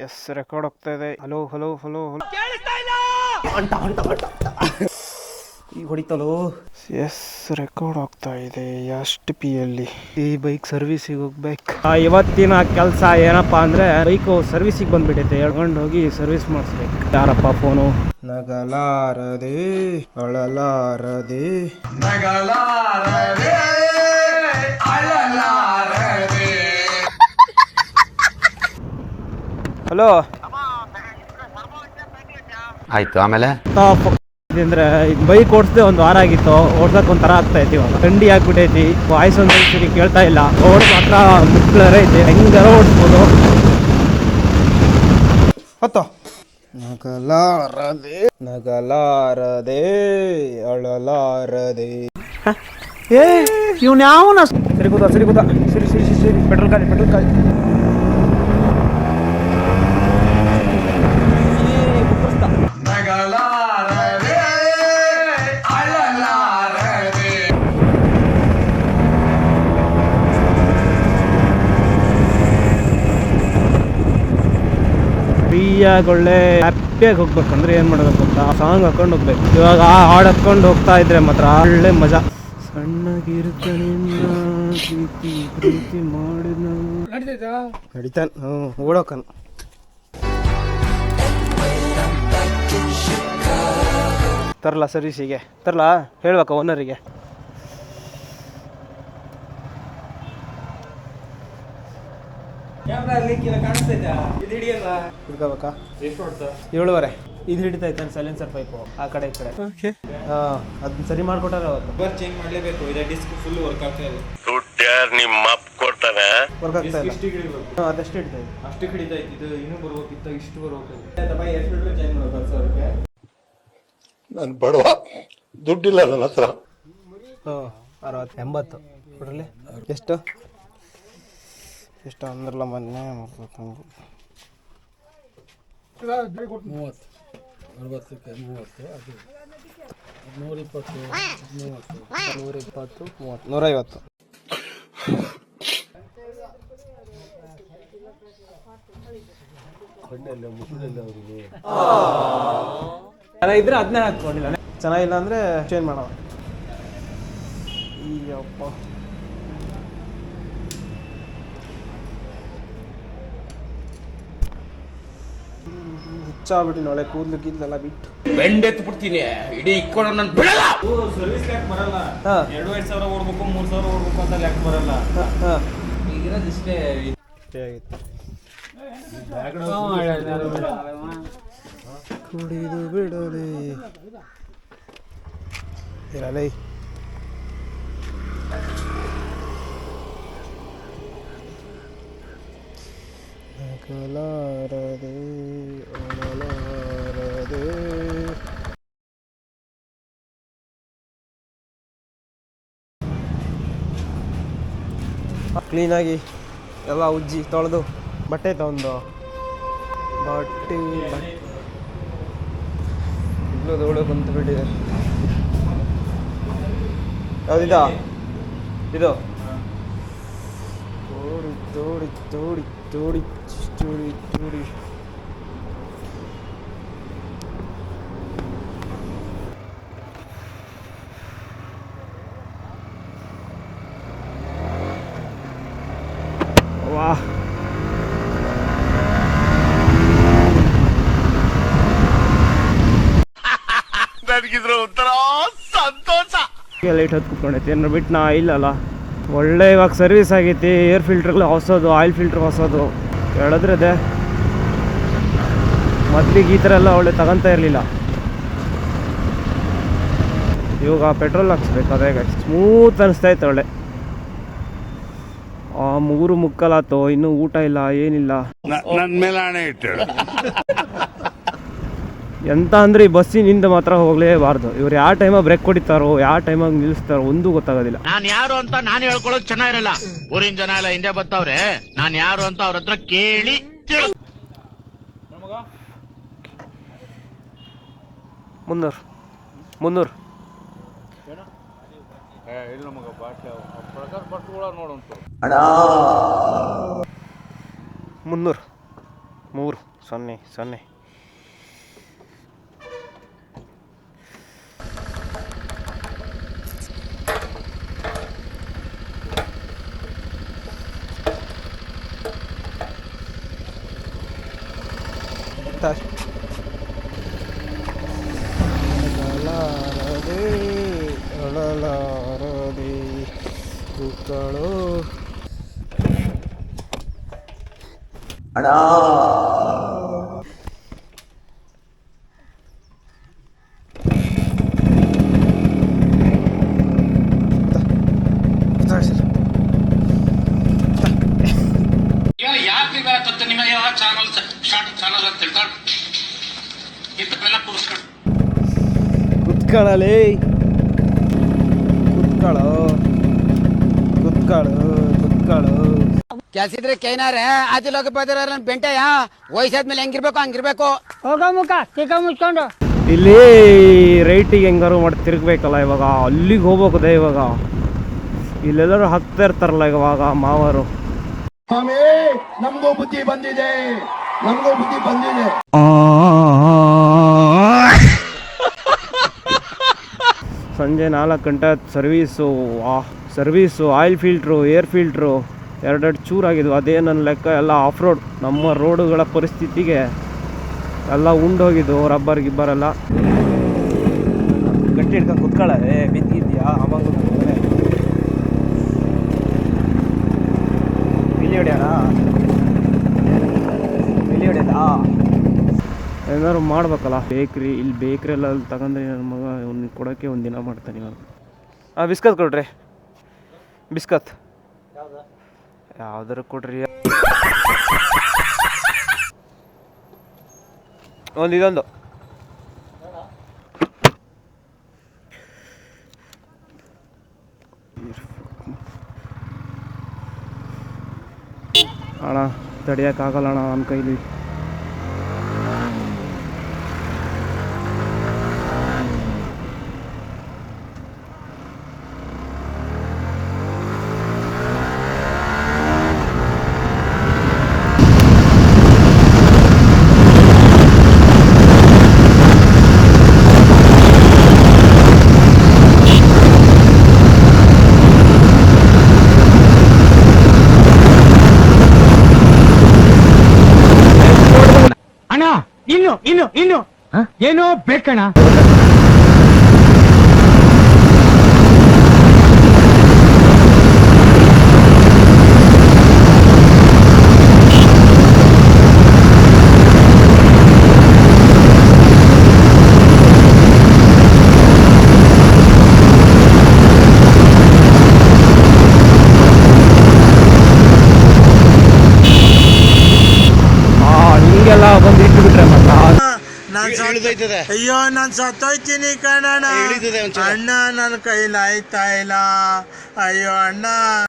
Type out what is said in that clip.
S record ಹೋಗ್ತಾ ಇದೆ. Hello hello hello ಈಗ ಹೊಡಿತಲೋ? ಎಸ್ ರೆಕಾರ್ಡ್ ಆಗ್ತಾ ಇದೆ. ಎಷ್ಟು ಪಿ ಅಲ್ಲಿ ಈ ಬೈಕ್ ಸರ್ವಿಸಿಗೆ ಹೋಗ್ಬೇಕು. ಇವತ್ತಿನ ಕೆಲಸ ಏನಪ್ಪಾ ಅಂದ್ರೆ ಬೈಕ್ ಸರ್ವಿಸಿಗೆ ಬಂದ್ಬಿಟ್ಟೈತೆ ಎಳ್ಕೊಂಡು ಹೋಗಿ ಸರ್ವಿಸ್ ಮಾಡಿಸ್ಬೇಕು. ಯಾರಪ್ಪ ಫೋನು ನಗಲಾರದೆ ಅಳಲಾರದೆ. ಹಲೋ ಆಯ್ತು ಆಮೇಲೆ? ಅಂದ್ರೆ ಬೈಕ್ ಓಡಿಸ್ದೆ ಒಂದು ವಾರ ಆಗಿತ್ತು ಓಡ್ಸಕ್ ಒಂಥರ ಆಗ್ತಾ ಐತಿ ಇವಾಗ. ಥಂಡಿ ಆಗ್ಬಿಟ್ಟೈತಿ ವಾಯ್ಸ್ ಒಂದು ಸರಿ ಕೇಳ್ತಾ ಇಲ್ಲ. ಓಡ್ ಮಾತ್ರ ಮುಟ್ಲರ ಐತಿ ಹೆಂಗಾರ ಓಡಿಸ್ಬೋದು? ಹತ್ತೋ. ನಗಲಾರದೆ ನಗಲಾರದೆ ಅಳಲಾರದೆ. ಏ ಇವ್ನು ಯಾವನ? ಸರಿ ಕೂತ ಸರಿ ಕೂತ. ಸರಿ ಸರಿ ಸರಿ ಸರಿ. ಪೆಟ್ರೋಲ್ ಖಾಲಿ ಪೆಟ್ರೋಲ್ ಖಾಲಿ. ಫ್ರೀಯಾಗಿ ಒಳ್ಳೆ ಹ್ಯಾಪಿಯಾಗಿ ಹೋಗ್ಬೇಕು. ಅಂದ್ರೆ ಏನ್ ಮಾಡ್ಬೇಕು ಅಂತ ಸಾಂಗ್ ಹಾಕೊಂಡು ಹೋಗ್ಬೇಕು. ಇವಾಗ ಆ ಹಾಡ್ ಹಾಕೊಂಡು ಹೋಗ್ತಾ ಇದ್ರೆ ಮಾತ್ರ ಒಳ್ಳೆ ಮಜಾ. ಸಣ್ಣಗಿರುತ್ತಾನೆ ಪ್ರೀತಿ ಪ್ರೀತಿ ಮಾಡಿದ ನಡಿತಾನ. ಹ್ಞೂ ಓಡೋಕನ್. ತರಲ್ಲ ಸರ್ವಿಸಿಗೆ ತರಲಾ? ಹೇಳ್ಬೇಕ ಓನರಿಗೆ ಏಳುವರೆ. ಇದು ಹಿಡಿತಾ ಇತ್ತಾನೆ ಸೈಲೆನ್ಸರ್ ಪೈಪು ಆ ಕಡೆ ಈ ಕಡೆ. ಹಾಂ ಅದನ್ನ ಸರಿ ಮಾಡ್ಕೊಟ್ಟಾರ ಅವತ್ತು. ಚೇಂಜ್ ಮಾಡಲೇಬೇಕು. ಇದೆ ಡಿಸ್ಕ್ ಫುಲ್ ವರ್ಕ್ ಆಗ್ತಾ ಇದೆ. ನಿಮ್ಮ ಕೊಡ್ತಾನೆ. ವರ್ಕ್ ಆಗ್ತಾ ಇಲ್ಲ. ಅದಷ್ಟು ಹಿಡಿತಾ ಇದೆ? ಅಷ್ಟು ಹಿಡಿತಾ ಇತ್ತು ಇದು ಇನ್ನೂ ಬರ್ಬೇಕಿತ್ತು ಇಷ್ಟು ಬರ್ಬೇಕು ಎಷ್ಟು ಬಿಟ್ರೆ ಚೇಂಜ್ ಮಾಡ್ಬೇಕು ಸರ್ ನಾನು ಬಡವ ದುಡ್ಡಿಲ್ಲ ನನ್ನ ಹತ್ರ. ಹಾಂ ಅರವತ್ತು ಎಂಬತ್ತು. ಕೊಡ್ರಲಿ ಎಷ್ಟು? ಎಷ್ಟು ಅಂದ್ರಲ್ಲ ಮೊನ್ನೆ ಮೂವತ್ತೊಂದು ನೂರ ಇಪ್ಪತ್ತು ಮೂವತ್ತು ನೂರೈವತ್ತು. ಚೆನ್ನಾಗಿದ್ರೆ ಅದನ್ನೇ ಹಾಕೊಂಡಿಲ್ಲ ಚೆನ್ನಾಗಿಲ್ಲ ಅಂದ್ರೆ ಚೇಂಜ್ ಮಾಡೋಣ. ಈಯಪ್ಪ. ಹುಚ್ಚಾಗ್ಬಿಟ್ಟಿನ ಒಳ್ಳೆ ಕೂದಲು ಗೀದ್ಲೆಲ್ಲ ಬಿಟ್ಟು. ಬೆಂಡೆತ್ತು ಬಿಡ್ತೀನಿ ಇಡೀ ಇಕ್ಕೊಂಡು ನನ್ನ ಬಿಡಲ್ಲ. ಸರ್ವಿಸ್ ಲ್ಯಾಕ್ ಬರಲ್ಲ. ಎರಡು ಎರಡು ಸಾವಿರ ಓಡ್ಬೇಕು ಮೂರು ಸಾವಿರ ಓಡ್ಬೇಕು ಅಂತ ಲ್ಯಾಕ್ ಬರಲ್ಲ. ಹಾಂ ಈಗಿರೋದು ಇಷ್ಟೇ. ಕುಡಿದು ಬಿಡಲಿ. ಇರಲಿ ನಗಲಾರದೆ ಅಳಲಾರದೆ. ಕ್ಲೀನಾಗಿ ಎಲ್ಲ ಉಜ್ಜಿ ತೊಳೆದು ಬಟ್ಟೆ ತಗೊಂಡು ಬಟ್ಟೆ ಬಟ್ಟೆ. ಇಲ್ಲೂ ಧೂಳು ಕುಂತು ಬಿಟ್ಟಿದೆ ಯಾವುದಿದ ಇದು ತೋಡಿ ತೋಡಿ ತೋಡಿ ತೋಡಿ ತೋಡಿ ತೋಡಿ ವಾಹ್ ಒಂಥರ ಸಂತೋಷ. ಲೈಟ್ ಹೊತ್ತು ಕುತ್ಕೊಂಡೈತಿ. ಏನಾರು ಬಿಟ್ಟು ನಾ ಇಲ್ಲಲ್ಲ. ಒಳ್ಳೆ ಇವಾಗ ಸರ್ವಿಸ್ ಆಗೈತಿ. ಏರ್ ಫಿಲ್ಟ್ರ್ಗಳು ಹೊಸದು ಆಯಿಲ್ ಫಿಲ್ಟ್ರ್ ಹೊಸದು. ಹೇಳಿದ್ರೆ ಅದೇ ಮೊದ್ಲಿಗೆ ಈ ಥರ ಎಲ್ಲ ಒಳ್ಳೆ ತಗೊಂತ ಇರಲಿಲ್ಲ. ಇವಾಗ ಪೆಟ್ರೋಲ್ ಹಾಕ್ಸ್ಬೇಕು ಅದೇ ಸ್ಮೂತ್ ಅನಿಸ್ತಾ ಇತ್ತು ಒಳ್ಳೆ. ಆ ಮೂರು ಮುಕ್ಕಲಾತು ಇನ್ನೂ ಊಟ ಇಲ್ಲ ಏನಿಲ್ಲ. ನನ್ನ ಮೇಲೆ ಹಣೆ ಇಟ್ಟು ಎಂತ ಅಂದ್ರೆ ಈ ಬಸ್ಸಿನಿಂದ ಮಾತ್ರ ಹೋಗಲೇಬಾರ್ದು. ಇವ್ರು ಯಾವ ಟೈಮಾಗ ಬ್ರೇಕ್ ಹೊಡಿತಾರೋ ಯಾವ ಟೈಮಾಗ ನಿಲ್ಲಿಸ್ತಾರೋ ಒಂದು ಗೊತ್ತಾಗೋದಿಲ್ಲ. ನಾನು ಯಾರು ಅಂತ ನಾನು ಹೇಳ್ಕೊಳ್ಳೋದು ಚೆನ್ನಾಗಿರಲ್ಲ. ಊರಿನ ಜನ ಎಲ್ಲ ಹಿಂದೆ ಬರ್ತಾವ್ರೆ ನಾನು ಯಾರು ಅಂತ ಅವ್ರ ಹತ್ರ ಕೇಳಿ ಮುನ್ನೂರು. ಮುನ್ನೂರು. ಮುನ್ನೂರು. ಮೂರು ಸೊನ್ನೆ ಸೊನ್ನೆ. ಅಳಲಾರದೆ ಅಳಲಾರದೆ ಕುತ್ಕೊಳ್ಳಲಿ. ಕುತ್ಕೊಳ್ಳೋ. ಕುತ್ಕಳು ಕುತ್ಕೊಳ್ಳು. ಕೆಲ್ಸಿದ್ರೆ ಕೈನಾರೆ ಆದಿಲೋಕ ಬದಿರ ಬೆಂಟೆಯ ವಯಸ್ಸಾದ್ಮೇಲೆ ಹೆಂಗಿರ್ಬೇಕು ಹಂಗಿರ್ಬೇಕು. ಹೋಗೋ ಮುಖ ಸಿಕ್ಕ ಮುಚ್ಕೊಂಡು. ಇಲ್ಲಿ ರೈಟಿಗೆ ಹೆಂಗಾರು ಮಾಡಿ ತಿರುಗ್ಬೇಕಲ್ಲ ಇವಾಗ. ಅಲ್ಲಿಗೆ ಹೋಗ್ಬೇಕದೆ ಇವಾಗ. ಇಲ್ಲೆಲ್ಲರೂ ಹತ್ತಾ ಇರ್ತಾರಲ್ಲ ಇವಾಗ ಮಾವರು. ನಮಗೂ ಬುದ್ಧಿ ಬಂದಿದೆ. ನಮಗೂ ಬುದ್ಧಿ ಬಂದಿದೆ. ಸಂಜೆ ನಾಲ್ಕು ಗಂಟೆ ಸರ್ವೀಸು, ಆ, service, oil filter, air filter, ಎರಡೆರಡು ಚೂರಾಗಿದ್ವು. ಅದೇ ನನ್ನ ಲೆಕ್ಕ, ಎಲ್ಲ ಆಫ್ ರೋಡ್. ನಮ್ಮ ರೋಡುಗಳ ಪರಿಸ್ಥಿತಿಗೆ ಎಲ್ಲ ಉಂಡೋಗಿದ್ದು ರಬ್ಬರ್ ಗಿಬ್ಬರೆಲ್ಲ ಗಟ್ಟಿ ಹಿಡ್ಕೊಂಡು ಕುತ್ಕೊಳ್ಳೆ ಬಿದ್ದಿದ್ಯಾ ಅವಾಗ ಬಿಲ್ಲಿ ಹೊಡ್ಯಾರ ಬಿಲ್ಲಿ ಏನಾದ್ರು ಮಾಡ್ಬೇಕಲ್ಲ? ಬೇಕ್ರಿ ಇಲ್ಲಿ ಬೇಕ್ರಿ ಎಲ್ಲ ತಗೊಂಡ್ರೆ ನನ್ನ ಮಗ ಅವ್ನಿಗೆ ಕೊಡೋಕ್ಕೆ ಒಂದು ದಿನ ಮಾಡ್ತಾನೆ ಇವಾಗ. ಹಾಂ ಬಿಸ್ಕತ್ ಕೊಡ್ರಿ. ಬಿಸ್ಕತ್. ಯಾವ್ದಾರು ಕೊಡ್ರಿ. ಒಂದು ಇದೊಂದು. ಅಣ್ಣ ತಡಿಯೋಕ್ಕಾಗಲ್ಲ ಅಣ್ಣ ನನ್ನ ಕೈಲಿ ಅಣ್ಣ ಇನ್ನು ಇನ್ನು ಇನ್ನು. ಏನೋ ಬೇಕಣ್ಣ. ಅಯ್ಯೋ ನಾನ್ ಸತ್ತೋಯ್ತೀನಿ ಕಣಣ್ಣ. ಅಣ್ಣ ನನ್ನ ಕೈಲಾಯ್ತಾ ಇಲ್ಲ. ಅಯ್ಯೋ ಅಣ್ಣ.